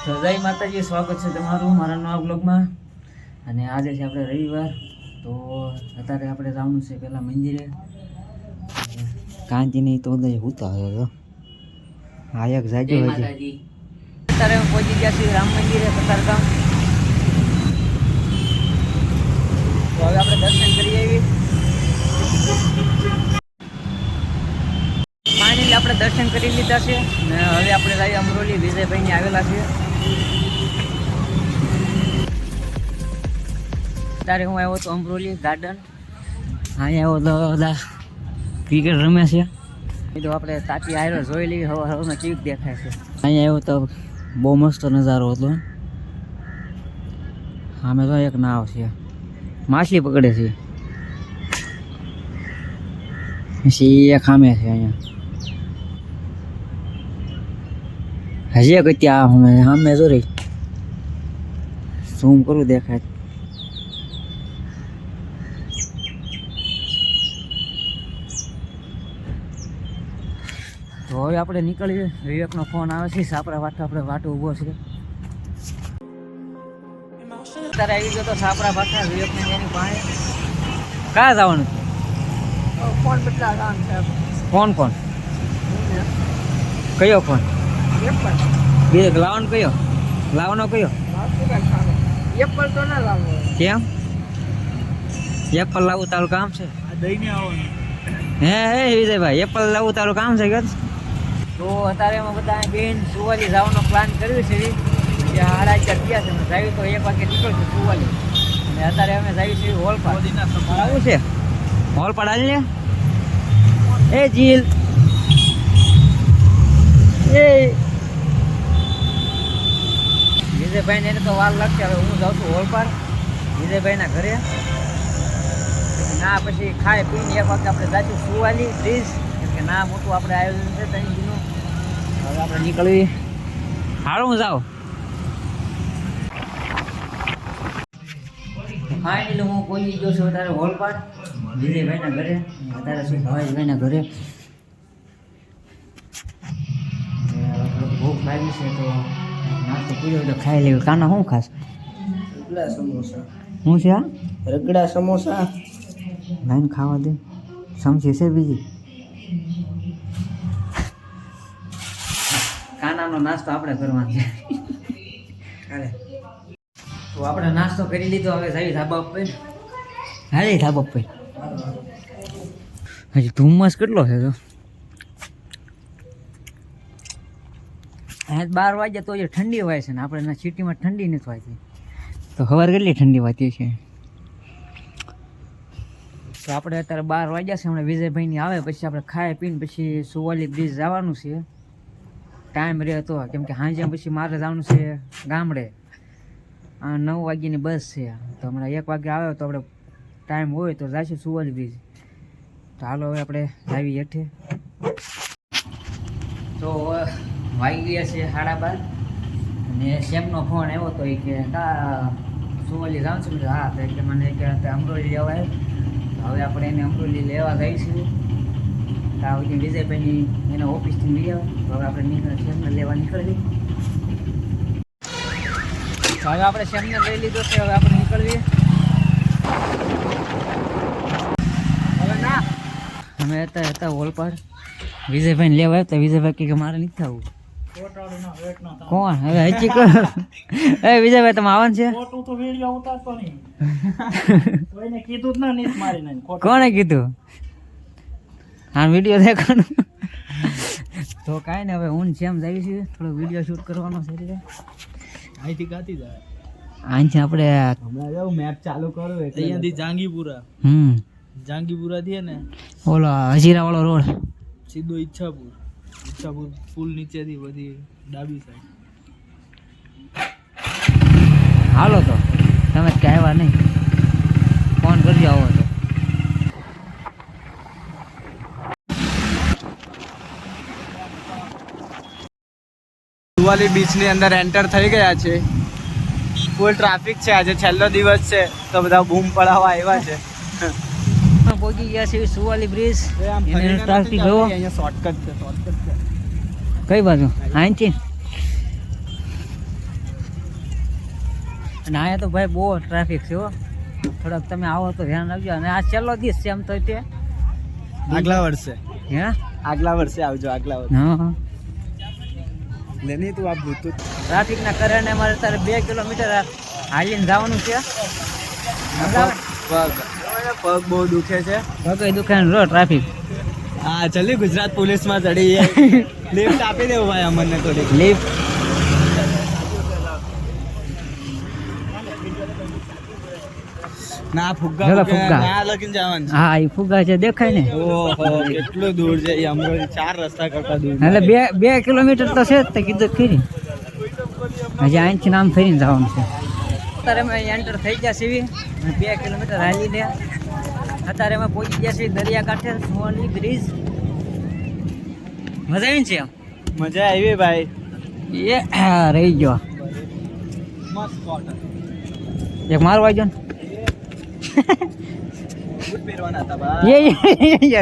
તો જય માતાજી સ્વાગત છે તમારું મારા નવા બ્લોગમાં અને આજે છે આપણે રવિવાર તો અત્યારે આપણે જવાનું છે પહેલાં મંદિરે. કાંચીની તો દઈ ઉતા હા. એક જાજો હજી. અત્યારે હું પહોંચી ગયા છીએ રામ મંદિરે કતારગામ તો હવે આપણે દર્શન કરી આવી ફાઇનલી આપણે દર્શન કરી લીધા છે. ને હવે આપણે જઈએ અમરોલી વિજયભાઈને આવેલા છે ત્યારે હું આવ્યો હતો અમરોલી ગાર્ડન અહીંયા આવ્યો તો બધા ક્રિકેટ રમે છે. એ તો આપણે તાપી આયરો જોઈ લઈએ હવે હવે કેવી દેખાય છે. અહીંયા આવ્યો તો બહુ મસ્ત નજારો હતો. સામે તો એક નાવ છે. માછલી પકડે છે. પછી એક સામે છે અહીંયા. હજી એક ત્યાં અમે સામે જો રહી. ઝૂમ કરું દેખાય. તો હવે આપણે નીકળીએ. વિવેકનો ફોન આવે છે. સાપરા વાટો આપણે વાટો ઊભો છે. અત્યારે આવી ગયો તો સાપરા વાટા વિવેકની એની પાસે. ક્યાં જવાનું ફોન બદલા કામ ફોન કોણ? કોણ કયો ફોન? એપલ બે લાવવાનો કયો? લાવવાનો કયો? એપલ તો ના લાવવો કેમ? એપલ લાવવું તારું કામ છે? દઈને આવવાનું. હે હે વિજયભાઈ એપલ લાવવું તારું કામ છે કે? તો અત્યારે અમે બધા બેન સુવાલી જવાનો પ્લાન કર્યો છે. ત્યાં સાડા ચાર ગયા છે ડ્રાઈવ તો એક વાગે નીકળશું સુવાલી. અને અત્યારે અમે જઈએ છીએ હોલપાડ. આવું છે? હોલપાડ હાલ ને એ જીલ. એ. વિજયભાઈ ને એને તો વાર લાગશે હવે હું જાઉં છું હોલપાડ. વિજયભાઈના ઘરે. ના પછી ખાય પીને એક વખત આપણે જાશું સુવાલી પ્લીઝ કે ના મોટું આપણે આયોજન છે ત્રણ દિનનું હવે આપણે નીકળવી હારું હું જાઉં. ફાઇનલી હું પહોંચી ગયો છું અત્યારે હોલપાડ વિજયભાઈના ઘરે. અત્યારે શું ભાવેશભાઈના ઘરે. ભૂખ લાગી છે તો નાસ્તો પીધો તો ખાઈ લેવું. કાના શું ખાસ? રગડા સમોસા. શું છે આ? રગડા સમોસા. લાઈન ખાવા દે. સમજી છે બીજી? કાનાનો નાસ્તો આપણે કરવાનો છે. હાલે. તો આપણે નાસ્તો કરી લીધો, હવે જઈ ધાબા ઉપર. હાલે ધાબા ઉપર. હજી ધુમ્મસ કેટલો છે તો? બાર વાગ્યા તો ઠંડી હોય છે ને, આપણે સિટીમાં ઠંડી નથી હોતી. તો હવાર કેટલી ઠંડી વાતી છે તો આપણે અત્યારે બાર વાગ્યા છે, હમણાં વિજયભાઈની આવે, પછી આપણે ખાઈ પીને પછી સુવાલી બ્રિજ જવાનું છે. ટાઈમ રહે હતો કેમ કે સાંજે પછી મારે જવાનું છે ગામડે. આ નવ વાગ્યાની બસ છે. તો હમણાં એક વાગે આવે તો આપણે ટાઈમ હોય તો જઈશું સુવાલી બ્રિજ તો હાલો હવે આપણે જાવી હેઠે. તો વાગી ગયા છે સાડા બાર. અને શેમનો ફોન આવ્યો તો એ કે સુવાલી જાઉં છું? હા. તો એટલે મને કે અમરોલી લેવાય હવે આપણે એને અમરોલી લેવા જઈશું. તો વિજયભાઈની એના ઓફિસથી લઈ આવે. તો હવે આપણે શેમને લેવા નીકળવી. હવે આપણે શેમને લઈ લીધો છે હવે આપણે નીકળવી હવે ના. અમે હતા હતા પર. વિજયભાઈને લેવા આવ્યા વિજયભાઈ કે મારે નથી થવું. કોણ? હવે હજી એ વિજયભાઈ તમે આવન છે? કોઈને કીધું હા વીડિયો દેખાનું તો કાંઈ ને હવે હું ને શ્યામ જઈ છે થોડો વીડિયો શૂટ કરવાનો છે એટલે. અહીંથી ગાતી જાય? અહીંથી આપણે હમણાં જાઉં મેપ ચાલુ કરું અહીંયાથી જાંગીપુરા. હમ. જાંગીપુરા થી ને? ઓલો હજીરાવાળો રોડ. સીધો ઈચ્છાપુર. ઈચ્છાપુર પુલ નીચેથી બધી ડાબી સાઈડ હાલો તો. તમે ક્યાં આવ્યા નહીં ફોન કરજો આવો તો સુવાલી બીચની અંદર એન્ટર થઈ ગયા છે. ફૂલ ટ્રાફિક છે આજે છેલ્લો દિવસ છે તો બધા બૂમ પડાવવા આવ્યા છે. પહોંચી ગયા છે સુવાલી બ્રિજ ટ્રાફિક જોવો. અહીંયા શોર્ટકટ છે શોર્ટકટ છે. કઈ બાજુ? આંચી અને અહીંયા તો ભાઈ બહુ ટ્રાફિક છે હો. થોડાક તમે આવો તો ધ્યાન રાખજો. અને આ છેલ્લો દિવસ છે એમ તો તે. આગલા વર્ષે. હે? આગલા વર્ષે આવજો આગલા વર્ષે. હા. લેની તું આપ તું ટ્રાફિકના કારણે અમારે તારે બે કિલોમીટર હાલીને જવાનું છે. પગ પગ બહુ દુખે છે. પગે ને રો ટ્રાફિક હા ચલી ગુજરાત પોલીસમાં ચડી લિફ્ટ આપી દેવું ભાઈ અમને થોડીક. લીફ ના ફુગ્ગા. ના લગીને જવાનું હા એ ફુગ્ગા છે દેખાય ને? ઓહો કેટલું દૂર છે એ અમરોલી ચાર રસ્તા કરતા દૂર એટલે બે બે કિલોમીટર તો છે જ તે કીધું ખરી હજી અહીંથી નામ ફરીને જવાનું છે. અત્યારે અમે એન્ટર થઈ ગયા છીએ. અને બે કિલોમીટર હાલી ગયા. અત્યારે અમે પહોંચી ગયા છીએ દરિયાકાંઠે સોની બ્રિજ મજા આવી છે? મજા આવી ભાઈ. એ રહી ગયો. મસ્ત એક મારવા ગયો ને?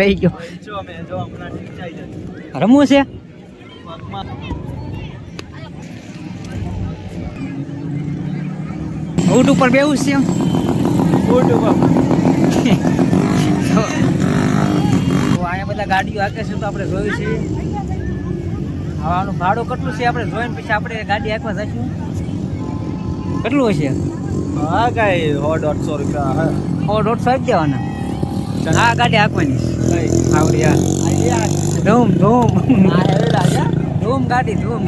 રહી ગયો. રમવું છે? ઊંટ ઉપર બેવું છે એમ? બૂટ ઉપર. તો અહીંયા બધા ગાડીઓ હાકે છે તો આપણે જોયું છે આવાનું ભાડું કેટલું છે? આપણે જોઈને પછી આપણે ગાડી હાંકવા જઈશું. કેટલું હશે? હા કઈ સો દોઢસો રૂપિયા હા. સો દોઢસો જ દેવાના ચાલ. હા ગાડી હાંકવાની આવડી હા. ધૂમ ધૂમ. આ ધૂમ ગાડી ધૂમ.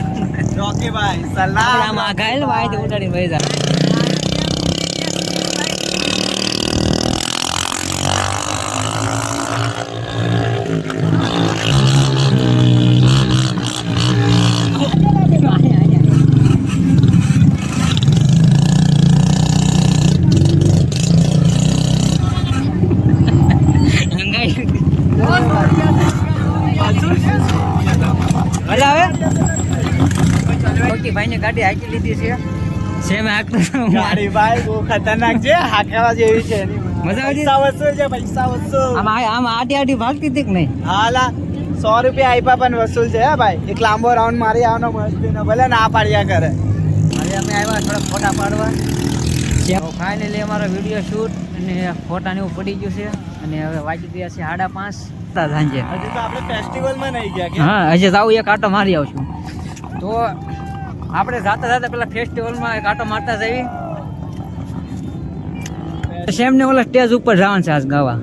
રોકી ભાઈ સલામ આમાં ગાયલ વાય ઉડાડી વહી જાય મજા આવે ઓકે ભાઈને ગાડી હાકી લીધી છે. સેમ હાકતો. ગાડી ભાઈ બહુ ખતરનાક છે. હાકેવા જેવી છે. મજા આવી છે? પૈસા વસૂલ છે પૈસા વસૂલ આમ આ- આમ આડી આડી ભાગતી હતી કે નહીં? હાલા સો રૂપિયા આપ્યા પણ વસૂલ છે હે ભાઈ. એક લાંબો રાઉન્ડ મારી આવવાનો મસ્તીનો ભલે ના પાડ્યા કરે. હવે અમે આવ્યા થોડા ફોટા પાડવા. ફાઇનલી અમારો વીડિયો શૂટ અને ફોટા ને એવું પડી ગયું છે. અને હવે વાગી ગયા છે સાડા પાંચ. તા સાંજે. હજી તો આપણે ફેસ્ટિવલમાં નહીં ગયા હા હજી જાવ એક આટો મારી આવશું. તો આપણે જાતા જાતા પેલા ફેસ્ટિવલમાં એક આટો મારતા જઈએ. સેમને ઓલા સ્ટેજ ઉપર જવાનું છે આજ ગાવા.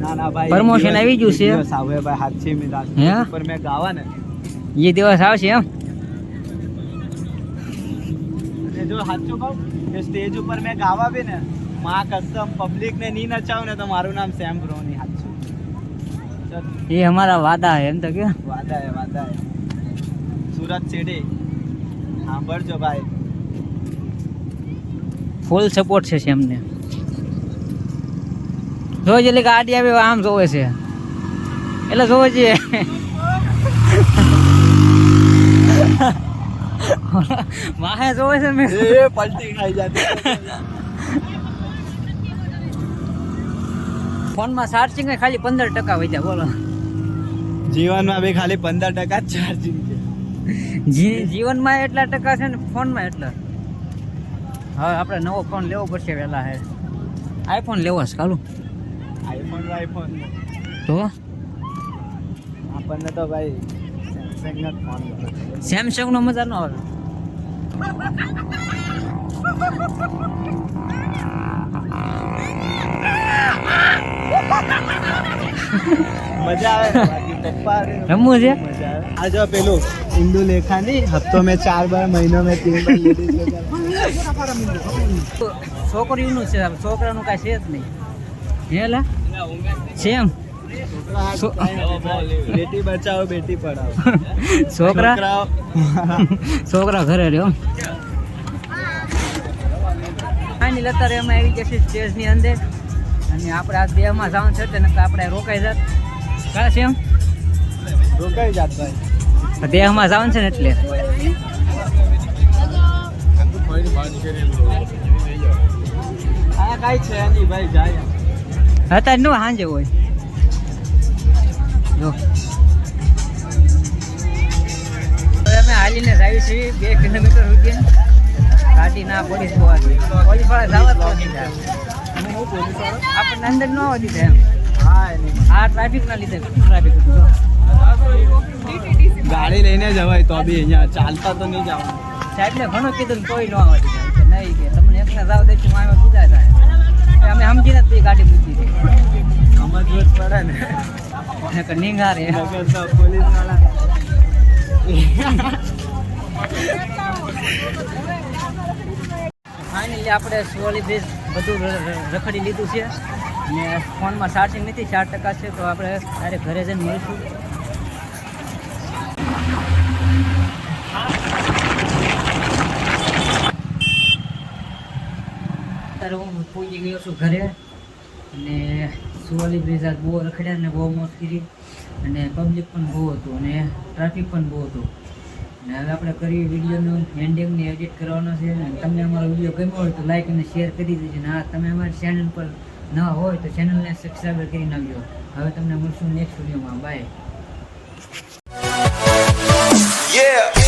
ના ના ભાઈ Promotion આવી ગયું છે. હે? મેં ગાવા ને. એ દિવસ આવશે એમ? જો સાચું કહું સ્ટેજ ઉપર મેં ગાવા બી ને માં કસ્તમ પબ્લિક ને નચાવું ને તો મારું નામ સેમ બ્રો ની સાચું એ અમારા વાદા હે એમ તો કે. વાદા હે વાદા હે. સુરત સિટી સાંભળજો ભાઈ. ફૂલ સપોર્ટ છે સેમને જોઈ એટલે ગાડી આવી આમ જોવે છે. એટલે જોવે છે માહે જોવે છે મેં. એ પલટી ખાઈ જતી. ફોનમાં ચાર્જિંગ ખાલી પંદર ટકા વધ્યા બોલો. જીવનમાં બી ખાલી પંદર ટકા ચાર્જિંગ છે. જીવનમાં એટલા ટકા છે ને ફોનમાં એટલા. હવે આપણે નવો ફોન લેવો પડશે વહેલા હે. આઈફોન લેવો છે કાલું? આઈફોન આઈફોન તો? આપણને તો ભાઈ સેમસંગ જ ફોન સેમસંગનો નો મજા ન આવે. મજા આવે રમવું છે? આ જો પેલું હિન્દુ લેખાની હપ્તો મેં ચાર બાર મહિનો મેં તીન છોકરીનું છે છોકરાનું કાંઈ છે જ નહીં. હેલા સેમ. બેટી બચાવો બેટી પઢાઓ છોકરા? છોકરા ઘરે રહ્યો. ફાઇનલ અત્યારે અમે આવી જશે સ્ટેજની અંદર. અને આપણે આ દેહમાં જાઉં છે નકર આપણે રોકાઈ જાત. કાં છે એમ રોકાઈ જાત ભાઈ. દેહમાં જવાનું છે ને એટલે. હતા કાંઈ નો સાંજે હોય. જો. અમે હાલીને જ આવી છીએ બે કિલોમીટર સુધી. ગાડી ના પોલીસ બહુ પોલીસવાળા જવા જ નથી આપણને અંદર ન દીધા એમ. હા આ ટ્રાફિક ના લીધે. ટ્રાફિક હતું. ગાડી લઈને જવાય તો બી અહીંયા ચાલતા તો નહીં જવાનું. સાહેબને ઘણું કીધું તોય ન આવવા કે નહીં કે તમને એકલા જાવ દઈશું મારે પૂજા થાય? એ અમે સમજીને જ ગાડી મૂકી દીધી. સમજવું જ પડે ને. નીંગારે. પોલીસ ફાઇનલી આપણે સોલી બ્રિજ બધું રખડી લીધું છે. ને ફોનમાં ચાર્જિંગ નથી ચાર ટકા છે તો આપણે ત્યારે ઘરે જઈને મળીશું. અત્યારે હું પહોંચી ગયો છું ઘરે અને સુવાલી બ્રિજ આજ બહુ રખડ્યા અને બહુ મોત કરી અને પબ્લિક પણ બહુ હતું અને ટ્રાફિક પણ બહુ હતું. અને હવે આપણે કરી વિડીયોનું હેન્ડિંગને એડિટ કરવાનો છે અને તમને અમારો વીડિયો ગમ્યો હોય તો લાઈક અને શેર કરી દેજો. અને હા, તમે અમારી ચેનલ પર ન હોય તો ચેનલને સબસ્ક્રાઈબ કરી નાખજો. હવે તમને મળશું નેક્સ્ટ વિડીયોમાં બાય Yeah!